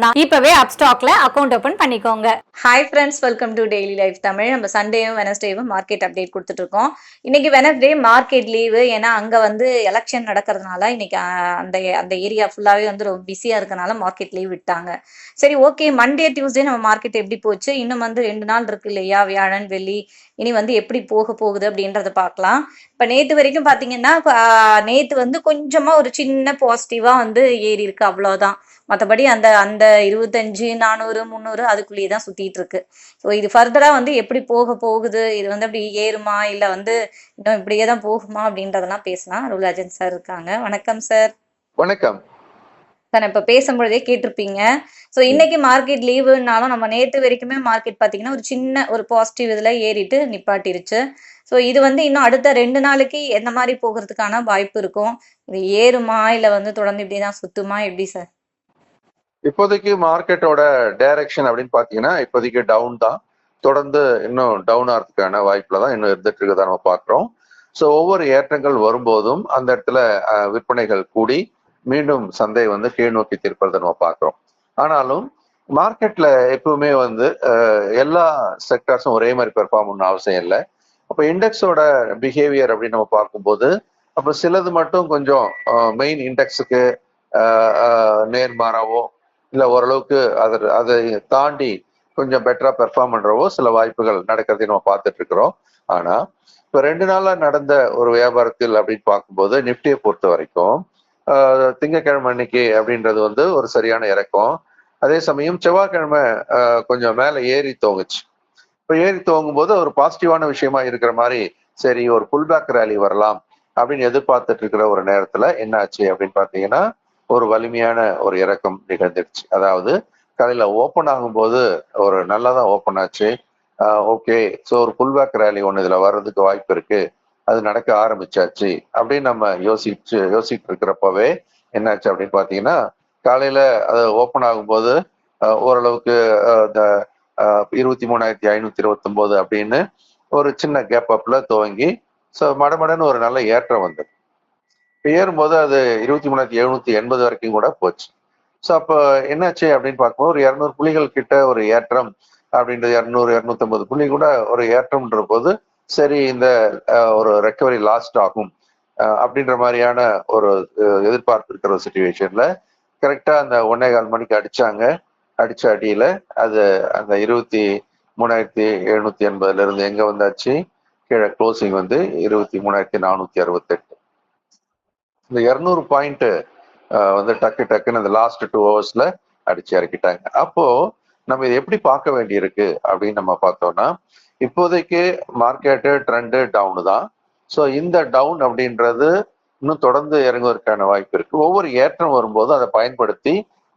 மட்டும்தான் இப்பவே அப்ஸ்டாக்ல அக்கௌண்ட் ஓபன் பண்ணிக்கோங்க. Hi friends welcome to daily life Tamil நம்ம சண்டேவும் வெனஸ்டேவும் மார்க்கெட் அப்டேட் கொடுத்துட்டு இருக்கோம். இன்னைக்கு வெனஸ்டே மார்க்கெட் லீவு ஏன்னா அங்க வந்து எலெக்ஷன் நடக்கிறதுனால இன்னைக்கு அந்த அந்த ஏரியா ஃபுல்லாவே வந்து ரொம்ப பிஸியா இருக்கனால மார்க்கெட் லீவ் விட்டாங்க. சரி ஓகே மண்டே டியூஸ்டே நம்ம மார்க்கெட் எப்படி போச்சு? இன்னும் வந்து ரெண்டு நாள் இருக்கு இல்லையா? வியாழன் வெள்ளி. இனி வந்து எப்படி போக போகுது அப்படின்றத பார்க்கலாம். இப்ப நேத்து வரைக்கும் பாத்தீங்கன்னா நேற்று நேத்து வந்து கொஞ்சமா ஒரு சின்ன பாசிட்டிவா வந்து ஏறி இருக்கு. அவ்வளவுதான். மற்றபடி அந்த அந்த இருபத்தஞ்சு நானூறு முந்நூறு அதுக்குள்ளேயே தான் சுத்திட்டு இருக்கு ஸோ இது ஃபர்தரா வந்து எப்படி போக போகுது? இது வந்து அப்படி ஏறுமா? இல்ல வந்து இன்னும் இப்படியே தான் போகுமா? அப்படின்றதெல்லாம் பேசலாம். அருள்ராஜன் சார் இருக்காங்க. வணக்கம் சார் வணக்கம். சார் இப்ப பேசும்பொழுதே கேட்டிருப்பீங்க. ஸோ இன்னைக்கு மார்க்கெட் லீவுனாலும் நம்ம நேத்து வரைக்குமே மார்க்கெட் பாத்தீங்கன்னா ஒரு சின்ன ஒரு பாசிட்டிவ் இதுல ஏறிட்டு நிப்பாட்டிருச்சு. ஸோ இது வந்து இன்னும் அடுத்த ரெண்டு நாளைக்கு எந்த மாதிரி போகிறதுக்கான வாய்ப்பு இருக்கும்? இது ஏறுமா? இல்ல வந்து தொடர்ந்து இப்படியே தான் சுத்துமா? எப்படி சார் இப்போதைக்கு மார்க்கெட்டோட டைரக்ஷன் அப்படின்னு பாத்தீங்கன்னா இப்போதைக்கு டவுன் தான். தொடர்ந்து இன்னும் டவுன் ஆகிறதுக்கான வாய்ப்புல தான் இன்னும் இருந்துட்டு இருக்கதா நம்ம பார்க்குறோம். ஸோ ஒவ்வொரு ஏற்றங்கள் வரும்போதும் அந்த இடத்துல விற்பனைகள் கூடி மீண்டும் சந்தை வந்து கீழ் நோக்கி திருப்பதை நம்ம பார்க்குறோம். ஆனாலும் மார்க்கெட்ல எப்பவுமே வந்து எல்லா செக்டர்ஸும் ஒரே மாதிரி பெர்ஃபார்ம் பண்ணணும் அவசியம் இல்லை. அப்போ இண்டெக்ஸோட பிஹேவியர் அப்படின்னு நம்ம பார்க்கும்போது அப்போ சிலது மட்டும் கொஞ்சம் மெயின் இண்டெக்ஸுக்கு நேர்மாறாவோ இல்லை ஓரளவுக்கு அதை அதை தாண்டி கொஞ்சம் பெட்டரா பெர்ஃபார்ம் பண்றவோ சில வாய்ப்புகள் நடக்கிறதை நம்ம பார்த்துட்டு இருக்கிறோம் ஆனா இப்போ ரெண்டு நாளா நடந்த ஒரு வியாபாரத்தில் அப்படின்னு பார்க்கும்போது நிஃப்டியை பொறுத்த வரைக்கும் திங்கக்கிழமை திங்கட்கிழமை அன்னைக்கு அப்படின்றது வந்து ஒரு சரியான இறக்கம். அதே சமயம் செவ்வாய்க்கிழமை கொஞ்சம் மேலே ஏறி தோங்குச்சு இப்போ ஏறி தோங்கும் போது ஒரு பாசிட்டிவான விஷயமா இருக்கிற மாதிரி சரி ஒரு புல்பேக் ரேலி வரலாம் அப்படின்னு எதிர்பார்த்துட்டு இருக்கிற ஒரு நேரத்துல என்னாச்சு அப்படின்னு பார்த்தீங்கன்னா ஒரு வலிமையான ஒரு இறக்கம் நிகழ்ந்துடுச்சு அதாவது கடையில் ஓப்பன் ஆகும்போது ஒரு நல்லா தான் ஓப்பன் ஆச்சு ஓகே ஸோ ஒரு புல்பேக் ரேலி ஒன்று இதில் வர்றதுக்கு வாய்ப்பு இருக்கு. அது நடக்க ஆரம்பிச்சாச்சு. அப்படின்னு நம்ம யோசிச்சு யோசிச்சுட்டு இருக்கிறப்பவே என்னாச்சு அப்படின்னு பார்த்தீங்கன்னா காலையில் அது ஓப்பன் ஆகும்போது ஓரளவுக்கு இந்த இருபத்தி மூணாயிரத்தி ஐநூத்தி இருபத்தொம்போது அப்படின்னு ஒரு சின்ன கேப் அப்ல துவங்கி ஸோ மடமடன்னு ஒரு நல்ல ஏற்றம் வந்தது. ஏறும்போது அது இருபத்தி மூணாயிரத்தி எழுநூத்தி எண்பது வரைக்கும் கூட போச்சு. ஸோ அப்போ என்னாச்சு அப்படின்னு பார்க்கும்போது ஒரு இரநூறு புள்ளிகள் கிட்ட ஒரு ஏற்றம் அப்படின்றது இரநூறு இரநூத்தம்பது புள்ளி கூட ஒரு ஏற்றம்ன்ற போது சரி இந்த ஒரு ரெக்கவரி லாஸ்ட் ஆகும். அப்படின்ற மாதிரியான ஒரு எதிர்பார்ப்பு இருக்கிற ஒரு சுச்சுவேஷன்ல கரெக்டா அந்த ஒன்னே கால் மணிக்கு அடிச்சாங்க. அடிச்ச அடியில அது அந்த இருபத்தி மூணாயிரத்தி எழுநூத்தி எண்பதுல இருந்து எங்க வந்தாச்சு? கீழே க்ளோசிங் வந்து இருபத்தி மூணாயிரத்தி நானூத்தி அறுபத்தெட்டு. இந்த இரநூறு பாயிண்ட் வந்து டக்கு டக்குன்னு இந்த லாஸ்ட் டூ ஹவர்ஸ்ல அடிச்சு இறக்கிட்டாங்க. அப்போ நம்ம இதை எப்படி பார்க்க வேண்டியிருக்கு அப்படின்னு நம்ம பார்த்தோம்னா இப்போதைக்கு மார்க்கெட்டு ட்ரெண்டு டவுனு தான். ஸோ இந்த டவுன் அப்படின்றது இன்னும் தொடர்ந்து இறங்குவதற்கான வாய்ப்பு இருக்கு. ஒவ்வொரு ஏற்றம் வரும்போது அதை பயன்படுத்தி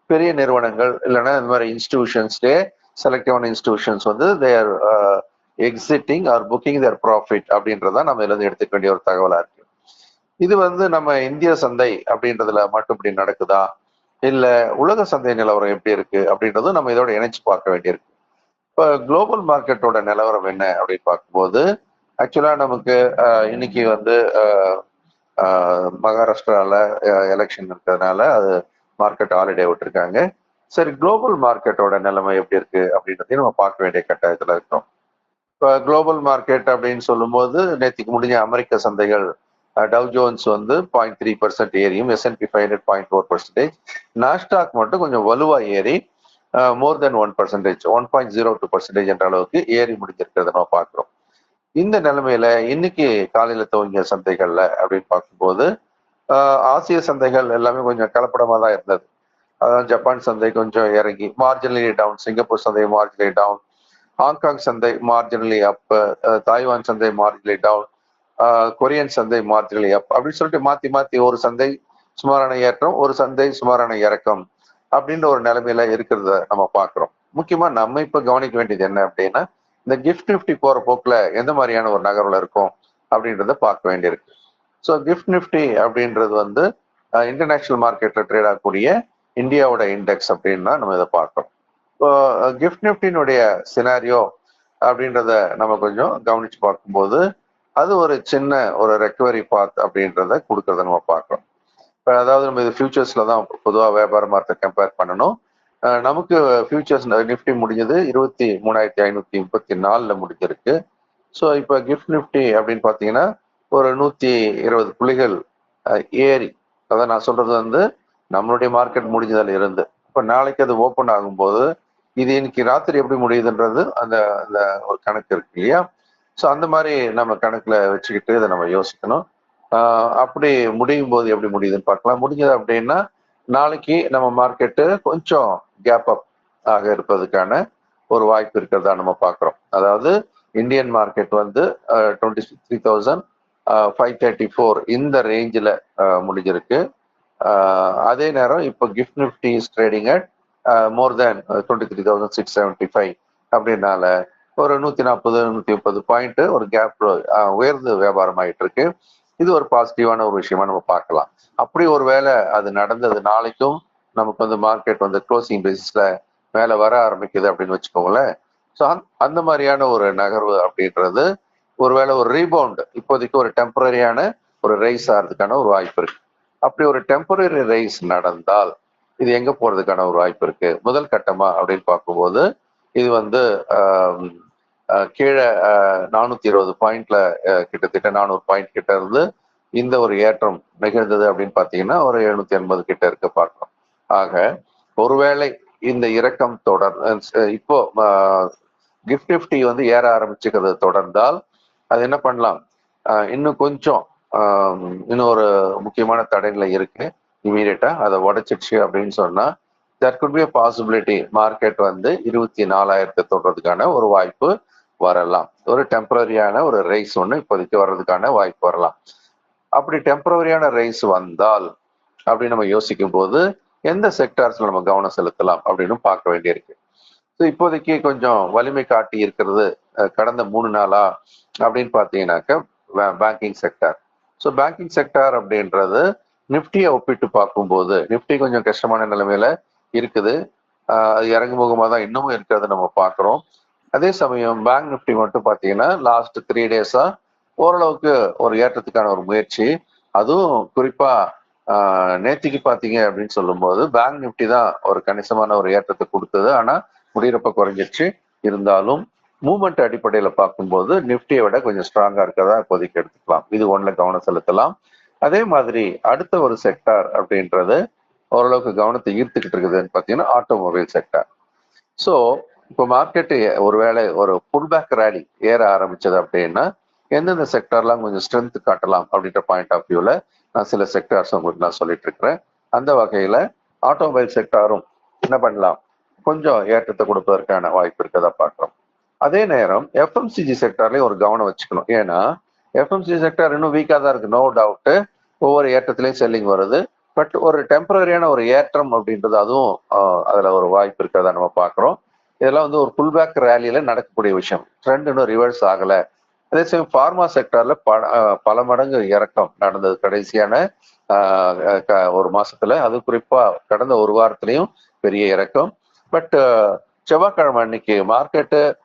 பெரிய நிறுவனங்கள் இல்லைன்னா இந்த மாதிரி இன்ஸ்டிடியூஷன்ஸ்லேயே செலக்டிவான இன்ஸ்டிடியூஷன்ஸ் வந்து they're exiting or booking their profit அப்படின்றதான் நம்ம இதுல இருந்து எடுத்துக்க வேண்டிய ஒரு தகவலா இருக்கு. இது வந்து நம்ம இந்திய சந்தை அப்படின்றதுல மட்டும் இப்படி நடக்குதா? இல்ல உலக சந்தை நிலவரம் எப்படி இருக்கு அப்படின்றதும் நம்ம இதோட இணைச்சு பார்க்க வேண்டியிருக்கு. இப்போ குளோபல் மார்க்கெட்டோட நிலவரம் என்ன அப்படின்னு பார்க்கும்போது ஆக்சுவலா நமக்கு இன்னைக்கு வந்து மகாராஷ்டிரால எலெக்ஷன் இருக்கிறதுனால அது மார்க்கெட் ஹாலிடே விட்டுருக்காங்க. சரி குளோபல் மார்க்கெட்டோட நிலைமை எப்படி இருக்கு அப்படின்றதையும் நம்ம பார்க்க வேண்டிய கட்டாயத்துல இருக்கிறோம். இப்போ குளோபல் மார்க்கெட் அப்படின்னு சொல்லும்போது நேற்றுக்கு முடிஞ்ச அமெரிக்க சந்தைகள் டவ் ஜோன்ஸ் வந்து point three percent ஏறியும் S and P five hundred point four percentage Nasdaq மட்டும் கொஞ்சம் வலுவாக ஏறி more than one percentage one point zero two percentage என்ற அளவுக்கு ஏறி முடிஞ்சிருக்கிறத நம்ம பார்க்குறோம். இந்த நிலைமையில இன்னைக்கு காலையில துவங்கிய சந்தைகள்ல அப்படின்னு பார்க்கும்போது ஆசிய சந்தைகள் எல்லாமே கொஞ்சம் கலப்படமாக தான் இருந்தது. அதாவது ஜப்பான் சந்தை கொஞ்சம் இறங்கி மார்ஜினலி டவுன் சிங்கப்பூர் சந்தை மார்ஜினலி டவுன் ஹாங்காங் சந்தை மார்ஜினலி அப் தாய்வான் சந்தை மார்ஜினலி டவுன் கொரியன் சந்தை மார்ஜினலி அப் அப்படின்னு சொல்லிட்டு மாத்தி மாத்தி ஒரு சந்தை சுமாரான ஏற்றம் ஒரு சந்தை சுமாரான இறக்கம் அப்படின்ற ஒரு நிலைமையில இருக்கிறத நம்ம பார்க்குறோம். முக்கியமா நம்ம இப்ப கவனிக்க வேண்டியது என்ன அப்படின்னா இந்த கிஃப்ட் நிஃப்டி போற போக்குல எந்த மாதிரியான ஒரு நகர்வுல இருக்கும் அப்படின்றத பார்க்க வேண்டியிருக்கு. ஸோ கிஃப்ட் நிஃப்டி அப்படின்றது வந்து இன்டர்நேஷனல் மார்க்கெட்ல ட்ரேட் ஆகக்கூடிய இந்தியாவோட இண்டெக்ஸ் அப்படின்னா நம்ம இதை பார்க்கிறோம். இப்போ கிஃப்ட் நிஃப்டினுடைய சினாரியோ அப்படின்றத நம்ம கொஞ்சம் கவனிச்சு பார்க்கும்போது அது ஒரு சின்ன ஒரு ரெக்கவரி பாத் அப்படின்றத கொடுக்கறத நம்ம பார்க்குறோம் இப்போ அதாவது நம்ம இது ஃபியூச்சர்ஸில் தான் பொதுவாக வியாபார மார்க்கெட் கம்பேர் பண்ணணும். நமக்கு ஃபியூச்சர்ஸ் நிஃப்டி முடிஞ்சது. இருபத்தி மூணாயிரத்தி ஐநூற்றி முப்பத்தி நாலில் முடிஞ்சிருக்கு. ஸோ இப்போ கிஃப்ட் நிஃப்டி அப்படின்னு பார்த்தீங்கன்னா ஒரு நூற்றி இருபது புள்ளிகள் ஏறி அதான் நான் சொல்கிறது வந்து நம்மளுடைய மார்க்கெட் முடிஞ்சதில் இருந்து. இப்போ நாளைக்கு அது ஓப்பன் ஆகும்போது இது இன்னைக்கு ராத்திரி எப்படி முடியுதுன்றது அந்த அந்த ஒரு கணக்கு இருக்கு இல்லையா? ஸோ அந்த மாதிரி நம்ம கணக்கில் வச்சுக்கிட்டு இதை நம்ம யோசிக்கணும். அப்படி முடியும் போது எப்படி முடியுதுன்னு பார்க்கலாம். முடிஞ்சது அப்படின்னா நாளைக்கு நம்ம மார்க்கெட்டு கொஞ்சம் கேப் அப் ஆக இருப்பதுக்கான ஒரு வாய்ப்பு இருக்கிறதா நம்ம பார்க்குறோம். அதாவது இந்தியன் மார்க்கெட் வந்து twenty three thousand five thirty four இந்த ரேஞ்சில் முடிஞ்சிருக்கு. அதே நேரம் இப்போ gift nifty is trading at more than twenty three thousand six seventy five அப்படின்னால ஒரு நூற்றி நாற்பது நூற்றி முப்பது பாயிண்ட் ஒரு கேப் உயர்ந்து வியாபாரம் ஆகிட்டு இருக்கு இது ஒரு பாசிட்டிவான ஒரு விஷயமா நம்ம பார்க்கலாம். அப்படி ஒரு வேளை அது நடந்தது நாளைக்கும் நமக்கு வந்து மார்க்கெட் வந்து க்ளோசிங் பேசிஸில் மேலே வர ஆரம்பிக்குது அப்படின்னு வச்சுக்கோங்களேன். ஸோ அந்த மாதிரியான ஒரு நகர்வு அப்படின்றது ஒருவேளை ஒரு ரீபவுண்ட் இப்போதைக்கு ஒரு டெம்பரரியான ஒரு ரைஸ் ஆகிறதுக்கான ஒரு வாய்ப்பு இருக்கு. அப்படி ஒரு டெம்பரரி ரைஸ் நடந்தால் இது எங்க போறதுக்கான ஒரு வாய்ப்பு இருக்கு? முதல் கட்டமா அப்படின்னு பார்க்கும்போது இது வந்து கீழே நானூத்தி இருபது பாயிண்ட்ல கிட்டத்தட்ட நானூறு பாயிண்ட் கிட்ட இருந்து இந்த ஒரு ஏற்றம் நிகழ்ந்தது அப்படின்னு பார்த்தீங்கன்னா ஒரு எழுநூத்தி எண்பது கிட்ட இருக்க பார்க்கலாம் ஆக ஒருவேளை இந்த இறக்கம் தொடர் இப்போ கிஃப்ட் நிஃப்டி வந்து ஏற ஆரம்பிச்சுக்கிறது தொடர்ந்தால் அது என்ன பண்ணலாம்? இன்னும் கொஞ்சம் இன்னும் ஒரு முக்கியமான தடைகளை இருக்கு. இமீடியட்டா அதை உடைச்சிடுச்சு அப்படின்னு சொன்னா that could be possibility market வந்து இருபத்தி நாலாயிரத்தை தொடுறதுக்கான ஒரு வாய்ப்பு வரலாம். ஒரு டெம்பரரியான ஒரு ரைஸ் ஒன்று இப்போதைக்கு வர்றதுக்கான வாய்ப்பு வரலாம். அப்படி டெம்பரரியான ரைஸ் வந்தால் அப்படின்னு நம்ம யோசிக்கும் போது எந்த செக்டார்ஸ்ல நம்ம கவனம் செலுத்தலாம் அப்படின்னு பார்க்க வேண்டியிருக்கு. ஸோ இப்போதைக்கு கொஞ்சம் வலிமை காட்டி இருக்கிறது கடந்த மூணு நாளா அப்படின்னு பார்த்தீங்கன்னாக்க banking sector so banking sector அப்படின்றது நிஃப்டியை ஒப்பிட்டு பார்க்கும்போது நிஃப்டி கொஞ்சம் கஷ்டமான நிலைமையில இருக்குது. அது இறங்குமுகமாக தான் இன்னமும் இருக்கிறது நம்ம பார்க்குறோம். அதே சமயம் பேங்க் நிப்டி மட்டும் பார்த்தீங்கன்னா லாஸ்ட் த்ரீ டேஸா ஓரளவுக்கு ஒரு ஏற்றத்துக்கான ஒரு முயற்சி. அதுவும் குறிப்பா ஆஹ் நேத்திக்கு பார்த்தீங்க அப்படின்னு சொல்லும்போது பேங்க் நிப்டி தான் ஒரு கணிசமான ஒரு ஏற்றத்தை கொடுத்தது. ஆனா முடிகிறப்ப குறைஞ்சிருச்சு. இருந்தாலும் மூமெண்ட் அடிப்படையில் பார்க்கும்போது நிப்டியை விட கொஞ்சம் ஸ்ட்ராங்கா இருக்கிறதா இப்போதைக்கு எடுத்துக்கலாம். இது ஒன்றில் கவனம் செலுத்தலாம். அதே மாதிரி அடுத்த ஒரு செக்டார் அப்படின்றது ஓரளவுக்கு கவனத்தை ஈர்த்துக்கிட்டு இருக்குதுன்னு பார்த்தீங்கன்னா ஆட்டோமொபைல் செக்டார் ஸோ இப்போ மார்க்கெட்டு ஒருவேளை ஒரு புல் பேக் ரேலி ஏற ஆரம்பிச்சது அப்படின்னா எந்தெந்த செக்டார்லாம் கொஞ்சம் ஸ்ட்ரென்த் காட்டலாம் அப்படின்ற பாயிண்ட் ஆஃப் வியூல நான் சில செக்டர்ஸ் உங்களுக்கு நான் சொல்லிட்டு இருக்கிறேன். அந்த வகையில ஆட்டோமொபைல் செக்டாரும் என்ன பண்ணலாம்? கொஞ்சம் ஏற்றத்தை கொடுப்பதற்கான வாய்ப்பு இருக்கதா பார்க்குறோம். அதே நேரம் எஃப்எம்சிஜி செக்டார்லயும் ஒரு கவனம் வச்சுக்கணும். ஏன்னா எஃப்எம்சிஜி செக்டார் இன்னும் வீக்காக தான் இருக்கு நோ டவுட்டு ஒவ்வொரு ஏற்றத்திலையும் செல்லிங் வருது. பட் ஒரு டெம்பரரியான ஒரு ஏற்றம் அப்படின்றது அதுவும் அதில் அதுல ஒரு வாய்ப்பு இருக்கிறதா நம்ம பார்க்குறோம். இதெல்லாம் வந்து ஒரு புல் பேக் ரேலியில நடக்கக்கூடிய விஷயம். ட்ரெண்ட் இன்னும் ரிவர்ஸ் ஆகல. அதே சமயம் ஃபார்மா செக்டர்ல பல பல மடங்கு இறக்கம் நடந்தது கடைசியான க- ஒரு மாசத்துல. அது குறிப்பா கடந்த ஒரு வாரத்திலையும் பெரிய இறக்கம். பட் செவ்வாய்க்கிழமை அன்னைக்கு மார்க்கெட்டு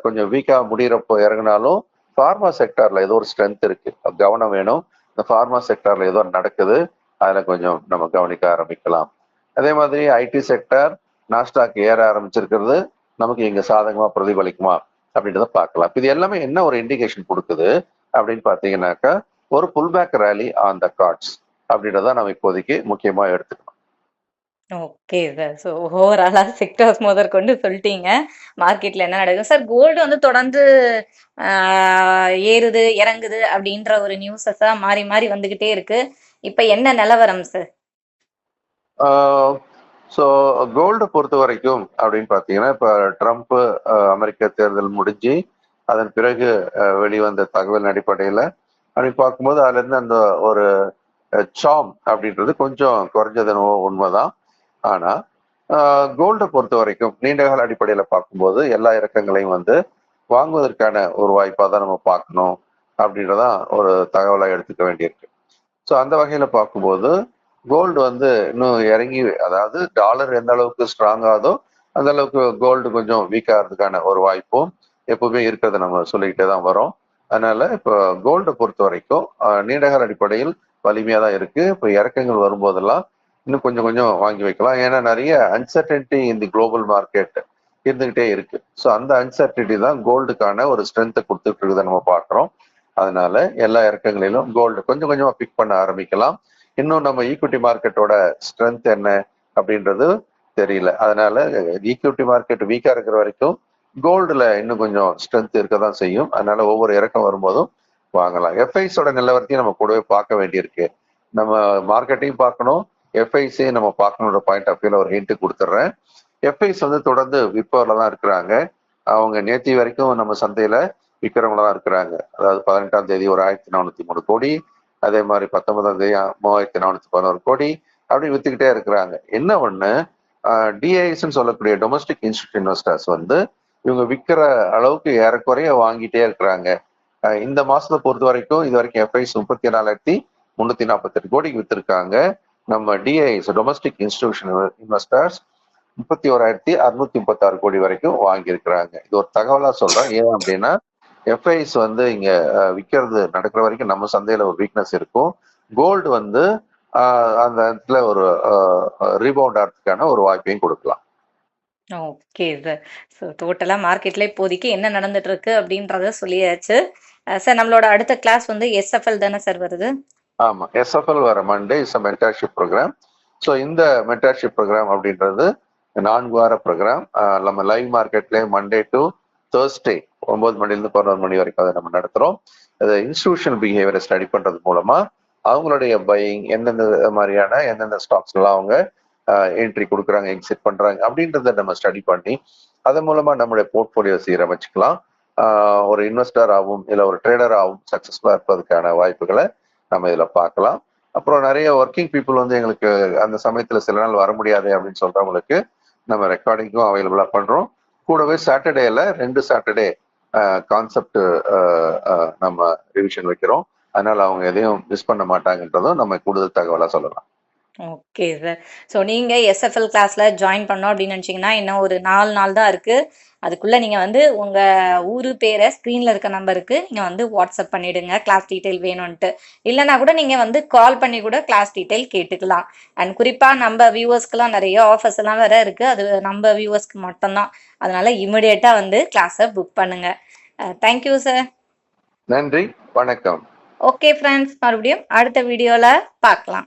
கொஞ்சம் வீக்கா முடியிறப்போ இறங்கினாலும் ஃபார்மா செக்டர்ல ஏதோ ஒரு ஸ்ட்ரென்த் இருக்கு. கவனம் வேணும். இந்த ஃபார்மா செக்டர்ல ஏதோ நடக்குது. அதுல கொஞ்சம் நம்ம கவனிக்க ஆரம்பிக்கலாம். அதே மாதிரி ஐடி செக்டார் நாஸ்டாக் ஏற ஆரம்பிச்சிருக்கிறது. நமக்கு இங்க சாதகமா பிரதிபலிக்குமா அப்படின்றத பார்க்கலாம். இது எல்லாமே என்ன ஒரு இண்டிகேஷன் கொடுக்குது அப்படின்னு பாத்தீங்கன்னாக்கா ஒரு pull back rally on the cards அப்படின்றத நம்ம இப்போதைக்கு முக்கியமா எடுத்துக்கணும். ஓகே சார் ஸோ ஓவராலாக செக்டர்ஸ் முதற்கொண்டு சொல்லிட்டீங்க. மார்க்கெட்ல என்ன நடக்குது? சார் கோல்டு வந்து தொடர்ந்து ஏறுது இறங்குது அப்படின்ற ஒரு நியூஸஸா மாறி மாறி வந்துகிட்டே இருக்கு. இப்போ என்ன நிலவரம் சார் ஸோ கோல்டு பொறுத்த வரைக்கும் அப்படின்னு பார்த்தீங்கன்னா இப்போ ட்ரம்ப் அமெரிக்க தேர்தல் முடிஞ்சு அதன் பிறகு வெளிவந்த தகவல் அடிப்படையில் அப்படி பார்க்கும்போது அதுலேருந்து அந்த ஒரு சாம் அப்படின்றது கொஞ்சம் குறைஞ்சது உண்மைதான். ஆனால் கோல்டை பொறுத்த வரைக்கும் நீண்டகால அடிப்படையில் பார்க்கும்போது எல்லா இறக்கங்களையும் வந்து வாங்குவதற்கான ஒரு வாய்ப்பாக தான் நம்ம பார்க்கணும் அப்படின்றதான் ஒரு தகவலாக எடுத்துக்க வேண்டியிருக்கு. ஸோ அந்த வகையில் பார்க்கும்போது கோல்டு வந்து இன்னும் இறங்கி அதாவது டாலர் எந்த அளவுக்கு ஸ்ட்ராங் ஆகுதோ அந்த அளவுக்கு கோல்டு கொஞ்சம் வீக் ஆகிறதுக்கான ஒரு வாய்ப்பும் எப்பவுமே இருக்கிறத நம்ம சொல்லிக்கிட்டே தான் வரோம். அதனால இப்போ கோல்டை பொறுத்த வரைக்கும் நீண்டகால அடிப்படையில் வலிமையாக தான் இருக்கு. இப்போ இறக்கங்கள் வரும்போதெல்லாம் இன்னும் கொஞ்சம் கொஞ்சம் வாங்கி வைக்கலாம். ஏன்னா நிறைய அன்சர்டன்டி இந்த குளோபல் மார்க்கெட் இருந்துகிட்டே இருக்கு. ஸோ அந்த அன்சர்டன்டி தான் கோல்டுக்கான ஒரு ஸ்ட்ரென்த்தை கொடுத்துட்டு இருக்குதை நம்ம பார்க்குறோம். அதனால எல்லா இறக்கங்களிலும் கோல்டு கொஞ்சம் கொஞ்சமாக பிக் பண்ண ஆரம்பிக்கலாம். இன்னும் நம்ம ஈக்விட்டி மார்க்கெட்டோட ஸ்ட்ரென்த் என்ன அப்படின்றது தெரியல. அதனால ஈக்விட்டி மார்க்கெட் வீக்கா இருக்கிற வரைக்கும் கோல்டுல இன்னும் கொஞ்சம் ஸ்ட்ரென்த் இருக்க தான் செய்யும். அதனால ஒவ்வொரு இறக்கம் வரும்போதும் வாங்கலாம். எஃப்ஐஸோட நிலவரத்தையும் நம்ம கூடவே பார்க்க வேண்டியிருக்கு. நம்ம மார்க்கெட்டையும் பார்க்கணும். எஃப்ஐஸையும் நம்ம பார்க்கணுன்ற பாயிண்ட் ஆஃப் வியூல ஒரு ஹிண்ட் கொடுத்துட்றேன் எஃப்ஐஸ் வந்து தொடர்ந்து விற்பவர்ல தான் இருக்கிறாங்க. அவங்க நேத்தி வரைக்கும் நம்ம சந்தையில விற்கிறவங்கள தான் இருக்கிறாங்க. அதாவது பதினெட்டாம் தேதி ஒரு ஆயிரத்தி நானூத்தி மூணு கோடி. அதே மாதிரி பத்தொன்பதாம் தேதி மூவாயிரத்தி நானூற்றி பதினோரு கோடி அப்படி வித்துக்கிட்டே இருக்கிறாங்க. என்ன ஒன்று டிஐஎஸ்ன்னு சொல்லக்கூடிய டொமஸ்டிக் இன்ஸ்டியூட் இன்வெஸ்டர்ஸ் வந்து இவங்க விற்கிற அளவுக்கு ஏறக்குறைய வாங்கிட்டே இருக்கிறாங்க. இந்த மாசத்தை பொறுத்த வரைக்கும் இது வரைக்கும் எஃப்ஐஸ் முப்பத்தி நாலாயிரத்தி முன்னூத்தி நாற்பத்தெட்டு கோடிக்கு வித்திருக்காங்க. நம்ம டிஐஎஸ் டொமஸ்டிக் இன்ஸ்டிடியூஷன் இன்வெஸ்டர்ஸ் முப்பத்தி ஓராயிரத்தி அறுநூத்தி முப்பத்தாறு கோடி வரைக்கும் வாங்கியிருக்கிறாங்க. இது ஒரு தகவலா சொல்றேன். ஏன் அப்படின்னா எஃப்ஐஸ் வந்து இங்க அஹ், விக்கிறது நடக்கிற வரைக்கும் நம்ம சந்தையில ஒரு வீக்னஸ் இருக்கும். கோல்டு வந்து அந்த இடத்துல ஒரு ரீபவுண்ட் ஆகிறதுக்கான ஒரு வாய்ப்பையும் கொடுக்கலாம். ஓகே சார் ஸோ டோட்டலாக மார்க்கெட்ல இப்போதைக்கு என்ன நடந்துட்டு இருக்கு அப்படின்றத சொல்லியாச்சு. சார் நம்மளோட அடுத்த கிளாஸ் வந்து எஸ்எஃப்எல் தானே சார் வருது? ஆமா. எஸ்எஃப்எல் வர Monday is mentorship program so இந்த மென்டர்ஷிப் ப்ரோக்ராம் அப்படின்றது நான்கு வார ப்ரோக்ராம் நம்ம லைவ் மார்க்கெட்ல மண்டே டு தேர்ஸ்டே ஒன்பது மணிலேருந்து பதினோரு மணி வரைக்கும் அதை நம்ம நடத்துறோம். அதை இன்ஸ்டிடியூஷனல் பிஹேவியரை ஸ்டடி பண்றது மூலமா அவங்களுடைய பையிங் எந்தெந்த மாதிரியான எந்தெந்த ஸ்டாக்ஸ்லாம் அவங்க என்ட்ரி கொடுக்குறாங்க எக்ஸிட் பண்றாங்க அப்படின்றத நம்ம ஸ்டடி பண்ணி அதன் மூலமா நம்மளுடைய போர்ட்போலியோ சீரமைச்சுக்கலாம். ஒரு இன்வெஸ்டர் ஆகும் இல்லை ஒரு ட்ரேடர் ஆகும் சக்சஸ்ஃபுல்லா இருப்பதற்கான வாய்ப்புகளை நம்ம இதில் பார்க்கலாம். அப்புறம் நிறைய ஒர்க்கிங் பீப்புள் வந்து எங்களுக்கு அந்த சமயத்தில் சில நாள் வர முடியாது அப்படின்னு சொல்கிறவங்களுக்கு நம்ம ரெக்கார்டிங்கும் அவைலபிளாக பண்ணுறோம் கூடவே சாட்டர்டேல ரெண்டு சாட்டர்டே கான்செப்ட் நம்ம ரிவிஷன் வைக்கிறோம். அதனால அவங்க எதையும் மிஸ் பண்ண மாட்டாங்கன்றதும் நம்ம கூடுதல் தகவலாக சொல்லலாம். ஓகே சார் ஸோ நீங்கள் எஸ்எஃப்எல் கிளாஸில் ஜாயின் பண்ணோம் அப்படின்னு நினச்சிங்கன்னா இன்னும் ஒரு நாலு நாள் தான் இருக்குது அதுக்குள்ளே நீங்கள் வந்து உங்கள் ஊர் பேரை ஸ்க்ரீனில் இருக்க நம்பருக்கு நீங்கள் வந்து வாட்ஸ்அப் பண்ணிவிடுங்க கிளாஸ் டீட்டெயில் வேணும்ன்ட்டு. இல்லைனா கூட நீங்கள் வந்து கால் பண்ணி கூட கிளாஸ் டீட்டெயில் கேட்டுக்கலாம். அண்ட் குறிப்பாக நம்ம வியூவர்ஸ்க்குலாம் நிறைய ஆஃபர்ஸ் எல்லாம் வேற இருக்குது அது நம்ம வியூவர்ஸ்க்கு மட்டும்தான். அதனால இமிடியேட்டாக வந்து கிளாஸை புக் பண்ணுங்கள் தேங்க்யூ சார் நன்றி. வணக்கம். ஓகே ஃப்ரெண்ட்ஸ் மறுபடியும் அடுத்த வீடியோவில் பார்க்கலாம்.